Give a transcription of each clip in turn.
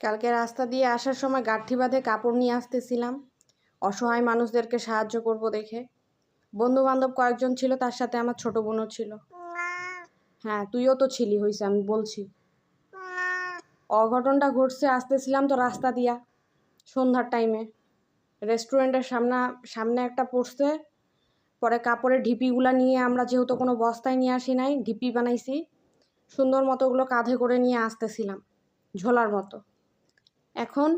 কালকে রাস্তা দিয়ে আসার সময় গাঁঠি বাঁধে কাপড় নিয়ে আসতেছিলাম। অসহায় মানুষদেরকে সাহায্য করব দেখে। বন্ধু বান্ধব কয়েকজন ছিল, তার সাথে আমার ছোট বোনও ছিল। হ্যাঁ তুইও তো ছিলি হয়েছে আমি বলছি। অঘটনটা ঘটছে, আসতেছিলাম তো রাস্তা দিয়া। সন্ধ্যার টাইমে রেস্টুরেন্টের সামনে সামনে একটা পড়ছে। পরে কাপড়ের ঢিপিগুলা নিয়ে আমরা যেহেতু কোনো বস্তায় নিয়ে আসি নাই, ঢিপি বানাইছি। সুন্দর মতো ওগুলো কাঁধে করে নিয়ে আসতেছিলাম, ঝোলার মতো। এখন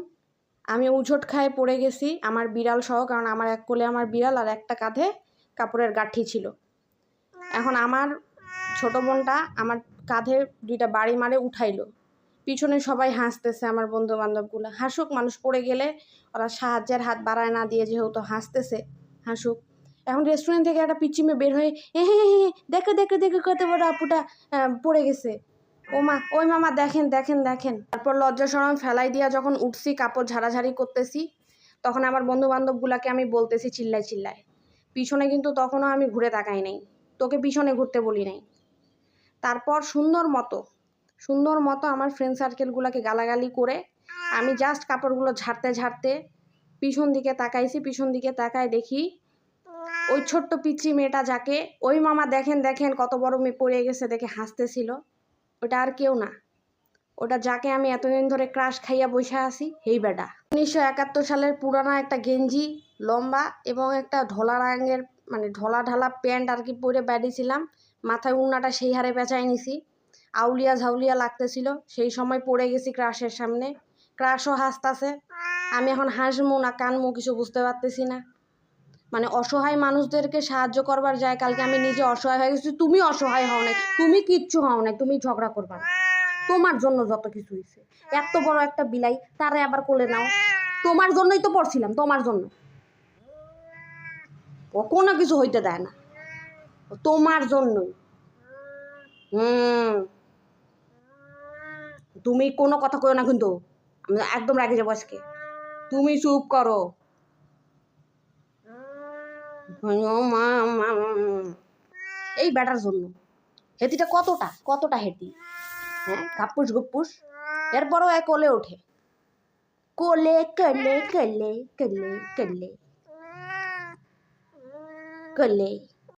আমি উঝোট খায়ে পড়ে গেছি আমার বিড়াল সহ, কারণ আমার এক কোলে আমার বিড়াল আর একটা কাঁধে কাপড়ের গাঁঠি ছিল। এখন আমার ছোট বোনটা আমার কাঁধে দুইটা বাড়ি মারে উঠাইলো। পিছনে সবাই হাসতেছে আমার বন্ধু বান্ধবগুলো হাসুক, মানুষ পড়ে গেলে ওরা সাহায্যের হাত বাড়ায় না দিয়ে যেহেতু হাসতেছে, হাসুক। এখন রেস্টুরেন্ট থেকে একটা পিচিমে বের হয়ে, এ, হে হে দেখো দেখো দেখো কত বড় আপুটা পড়ে গেছে। ও মা ওই মামা, দেখেন দেখেন দেখেন। তারপর লজ্জা সরম ফেলাই দিয়া যখন উঠছি, কাপড় ঝাড়াঝাড়ি করতেছি, তখন আমার বন্ধু বান্ধবগুলাকে আমি বলতেছি চিল্লায় চিল্লায়। পিছনে কিন্তু তখনও আমি ঘুরে তাকাই নাই। তোকে পিছনে ঘুরতে বলি নাই। তারপর সুন্দর মতো সুন্দর মতো আমার ফ্রেন্ড সার্কেলগুলোকে গালাগালি করে, আমি জাস্ট কাপড়গুলো ঝাড়তে ঝাড়তে পিছন দিকে তাকাইছি, পিছন দিকে তাকায় দেখি ওই ছোট্ট পিচ্ছি মেয়েটা যাকে, ওই মামা দেখেন দেখেন কত বড় মেয়ে পড়ে গেছে, দেখে হাসতেছিল। ওটা আর কেউ না। ওটা যাকে আমি এতদিন ধরে ক্রাশ খাইয়া বসে আছি এই বেটা। উনিশশো একাত্তর সালের পুরানো একটা গেঞ্জি, লম্বা এবং একটা ঢোলা রঙের মানে ঢোলা ঢালা প্যান্ট আর কি পরে বেরিয়েছিলাম মাথায় উন্নাটা সেই হারে পেঁচাই নিছি। আউলিয়া ঝাউলিয়া লাগতেছিল। সেই সময় পড়ে গেছি ক্রাশের সামনে। ক্রাশও হাসতাছে। আমি এখন হাসবো না কানমু কিছু বুঝতে পারতেছি না। মানে অসহায় মানুষদেরকে সাহায্য করবার যায়, কালকে আমি নিজে অসহায় হয়ে গেছি, তুমি অসহায় হও নাই, তুমি কিচ্ছু হও নাই, তুমি ঝগড়া করবা না। তোমার জন্য যত কিছু হয়েছে এত বড় একটা বিলাই, তারে আবার কোলে নাও। তোমার জন্যই তো পড়ছিলাম, তোমার জন্য। কোনো কিছু হইতে দেয় না। তোমার জন্যই। হুম। তুমি কোনো কথা কইও না কিন্তু, আমি একদম রাগে যাব আজকে। তুমি চুপ করো। এই ব্যাটার জন্য। হেতিটা কতটা? কতটা হেতি? হ্যাঁ গাপ্পুস গুপ্পুস। এরপরও এক কোলে ওঠে। কোলে, কলে কলে কলে কলে। কলে